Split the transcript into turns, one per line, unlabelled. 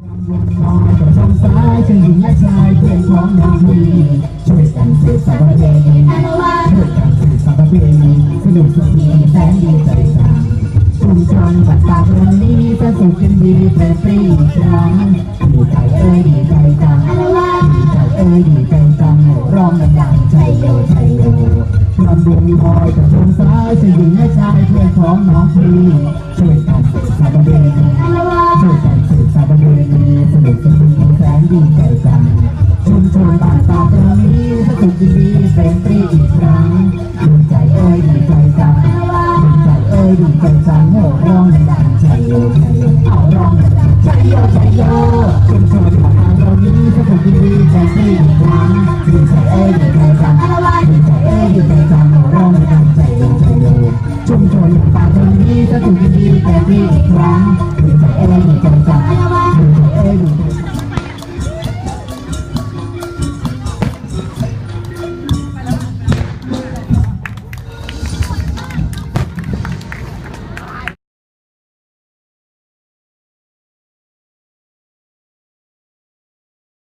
พื่อนของน้องพี่ช่วยกันสืบสานประเพณีช่วยกันสืบสานประเพณีสนุกสุขีแสนดีใจกันชุมชนบัดตาวันนี้จะสุขกันดีฟรีอีกครั้งดีใจเอ้ยดีใจจังดีใจเอ้ยดีใจจังร้องดังใจโยใจโยลำดวงมีพอยกับชมซ้ายฉันหญิงและชายเพื่อนของน้องพี่ช่วย ดีใจกันชุมชนบ้านตาตรงนี้สนุกดีเป็นฟรีอีกครั้งดีใจเอ้ยดีใจจังดีใจเอ้ยดีใจจังโห่ร้องดังใจโยใจโยเอาร้องดังใจโยใจโยชุมชนบ้านตาตรงนี้สนุกดีเป็นฟรีอีกครั้งดีใจเอ้ยดีใจจังดีใจเอ้ยดีใจจังโห่ร้องดังใจโยใจโยชุมชนบ้านตาตรงนี้สนุกดีเป็นฟรีอีกครั้งดีใจเอ้ยดีใจจัง